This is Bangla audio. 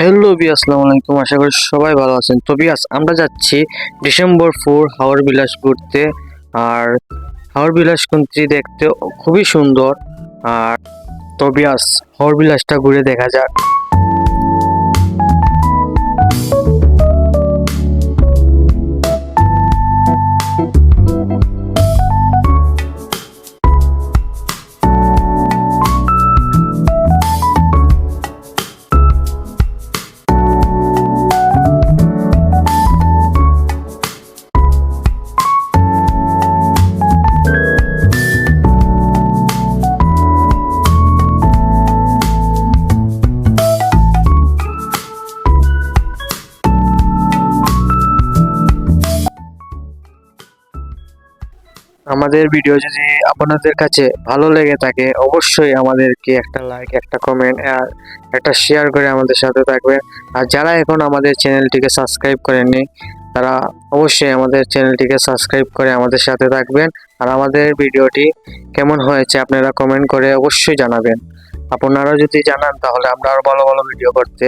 হ্যালো বি আসসালামু আলাইকুম আশা করি সবাই ভালো আছেন। তো বিয়াস আমরা যাচ্ছি ডিসেম্বর ফোর হাওড় বিলাস ঘুরতে। আর হাওড় বিলাস কুন্ত্রি দেখতে খুবই সুন্দর। আর তো বিয়াস হাওড় বিলাসটা ঘুরে দেখা যাক। আমাদের ভিডিও যদি আপনাদের কাছে ভালো লেগে থাকে, অবশ্যই আমাদেরকে একটা লাইক একটা কমেন্ট আর একটা শেয়ার করে আমাদের সাথে থাকবেন আর যারা এখন আমাদের চ্যানেলটিকে সাবস্ক্রাইব করেননি, তারা অবশ্যই আমাদের চ্যানেলটিকে সাবস্ক্রাইব করে আমাদের সাথে থাকবেন। আর আমাদের ভিডিওটি কেমন হয়েছে আপনারা কমেন্ট করে অবশ্যই জানাবেন। আপনারা যদি জানান, তাহলে আমরা আরও ভালো ভালো ভিডিও করতে